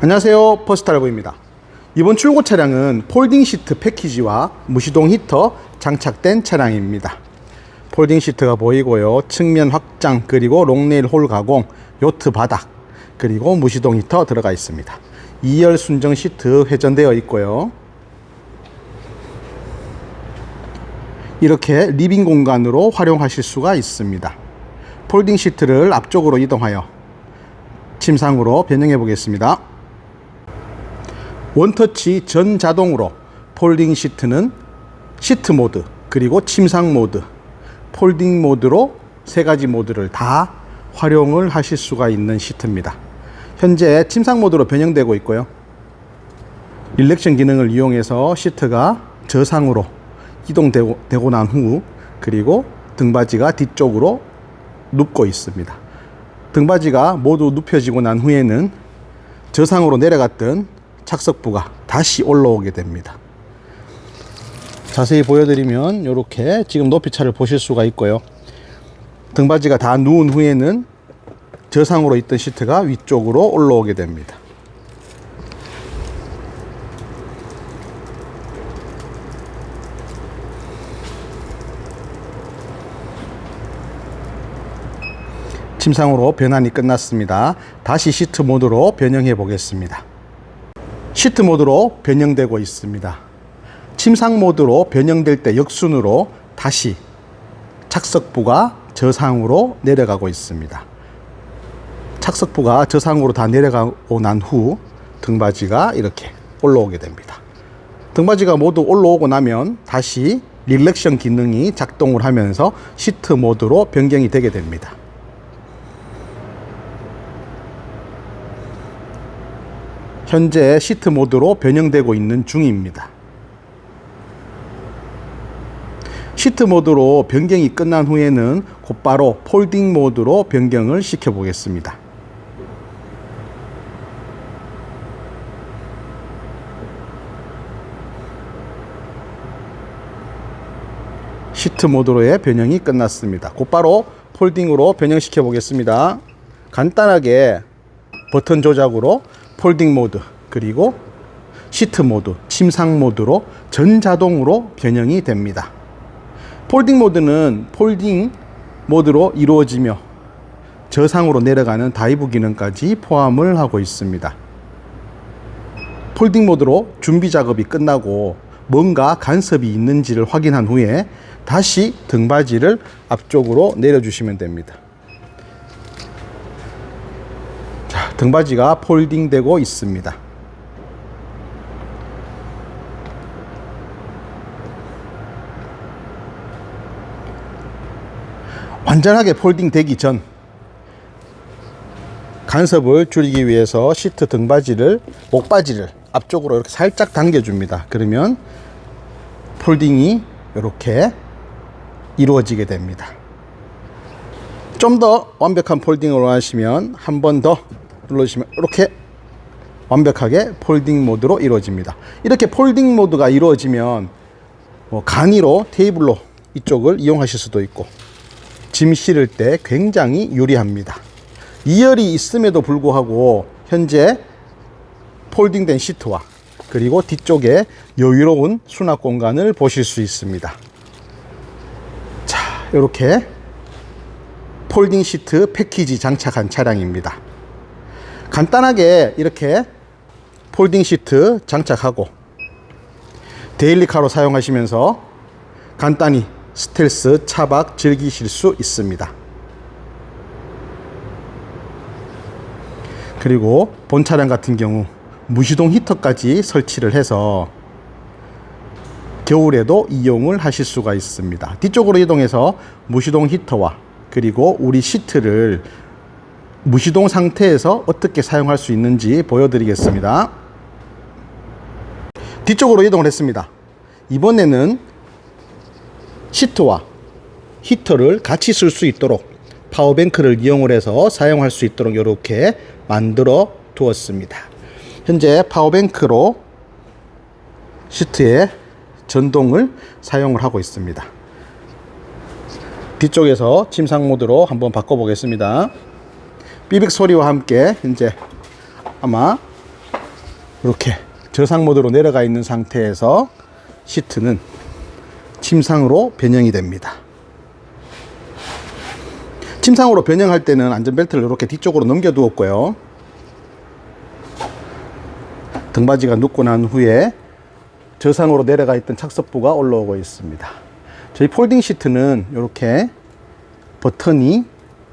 안녕하세요. 퍼스탈부입니다. 이번 출고 차량은 폴딩 시트 패키지와 무시동 히터 장착된 차량입니다. 폴딩 시트가 보이고요. 측면 확장 그리고 롱레일 홀 가공 요트 바닥 그리고 무시동 히터 들어가 있습니다. 2열 순정 시트 회전되어 있고요. 이렇게 리빙 공간으로 활용하실 수가 있습니다. 폴딩 시트를 앞쪽으로 이동하여 침상으로 변형해 보겠습니다. 원터치 전 자동으로 폴딩 시트는 시트 모드 그리고 침상 모드 폴딩 모드로 세 가지 모드를 다 활용을 하실 수가 있는 시트입니다. 현재 침상 모드로 변형되고 있고요. 릴렉션 기능을 이용해서 시트가 저상으로 이동되고 되고 난 후 그리고 등받이가 뒤쪽으로 눕고 있습니다. 등받이가 모두 눕혀지고 난 후에는 저상으로 내려갔던 착석부가 다시 올라오게 됩니다. 자세히 보여드리면 이렇게 지금 높이차를 보실 수가 있고요. 등받이가 다 누운 후에는 저상으로 있던 시트가 위쪽으로 올라오게 됩니다. 침상으로 변환이 끝났습니다. 다시 시트 모드로 변형해 보겠습니다. 시트 모드로 변형되고 있습니다. 침상 모드로 변형될 때 역순으로 다시 착석부가 저상으로 내려가고 있습니다. 착석부가 저상으로 다 내려가고 난 후 등받이가 이렇게 올라오게 됩니다. 등받이가 모두 올라오고 나면 다시 릴렉션 기능이 작동을 하면서 시트 모드로 변경이 되게 됩니다. 현재 시트 모드로 변형되고 있는 중입니다. 시트 모드로 변경이 끝난 후에는 곧바로 폴딩 모드로 변경을 시켜 보겠습니다. 시트 모드로의 변형이 끝났습니다. 곧바로 폴딩으로 변형시켜 보겠습니다. 간단하게 버튼 조작으로 폴딩 모드 그리고 시트 모드, 침상 모드로 전자동으로 변형이 됩니다. 폴딩 모드는 폴딩 모드로 이루어지며 저상으로 내려가는 다이브 기능까지 포함을 하고 있습니다. 폴딩 모드로 준비 작업이 끝나고 뭔가 간섭이 있는지를 확인한 후에 다시 등받이를 앞쪽으로 내려주시면 됩니다. 자, 등받이가 폴딩 되고 있습니다. 완전하게 폴딩 되기 전 간섭을 줄이기 위해서 시트 등받이를 목바지를 앞쪽으로 이렇게 살짝 당겨줍니다. 그러면 폴딩이 이렇게 이루어지게 됩니다. 좀 더 완벽한 폴딩을 원하시면 한 번 더 눌러주시면 이렇게 완벽하게 폴딩 모드로 이루어집니다. 이렇게 폴딩 모드가 이루어지면 뭐 간이로 테이블로 이쪽을 이용하실 수도 있고 짐 실을 때 굉장히 유리합니다. 2열이 있음에도 불구하고 현재 폴딩된 시트와 그리고 뒤쪽에 여유로운 수납 공간을 보실 수 있습니다. 자, 이렇게 폴딩 시트 패키지 장착한 차량입니다. 간단하게 이렇게 폴딩 시트 장착하고 데일리카로 사용하시면서 간단히 스텔스 차박 즐기실 수 있습니다. 그리고 본 차량 같은 경우 무시동 히터까지 설치를 해서 겨울에도 이용을 하실 수가 있습니다. 뒤쪽으로 이동해서 무시동 히터와 그리고 우리 시트를 무시동 상태에서 어떻게 사용할 수 있는지 보여드리겠습니다. 뒤쪽으로 이동을 했습니다. 이번에는 시트와 히터를 같이 쓸 수 있도록 파워뱅크를 이용을 해서 사용할 수 있도록 이렇게 만들어 두었습니다. 현재 파워뱅크로 시트에 전동을 사용을 하고 있습니다. 뒤쪽에서 침상 모드로 한번 바꿔 보겠습니다. 삐빅 소리와 함께 현재 아마 이렇게 저상 모드로 내려가 있는 상태에서 시트는 침상으로 변형이 됩니다. 침상으로 변형할 때는 안전벨트를 이렇게 뒤쪽으로 넘겨두었고요. 등받이가 눕고 난 후에 저상으로 내려가 있던 착석부가 올라오고 있습니다. 저희 폴딩 시트는 이렇게 버튼이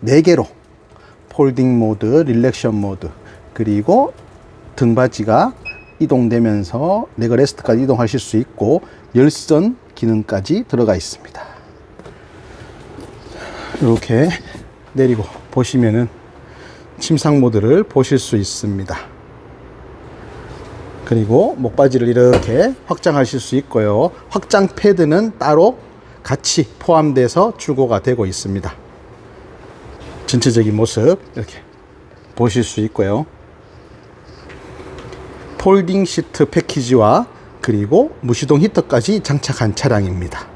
4개로 폴딩 모드, 릴렉션 모드, 그리고 등받이가 이동되면서 레그레스트까지 이동하실 수 있고 열선 기능까지 들어가 있습니다. 이렇게 내리고 보시면은 침상 모드를 보실 수 있습니다. 그리고 목바지를 이렇게 확장하실 수 있고요. 확장 패드는 따로 같이 포함돼서 출고가 되고 있습니다. 전체적인 모습 이렇게 보실 수 있고요. 폴딩 시트 패키지와 그리고 무시동 히터까지 장착한 차량입니다.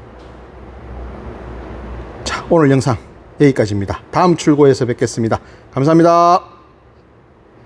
자, 오늘 영상 여기까지입니다. 다음 출고에서 뵙겠습니다. 감사합니다.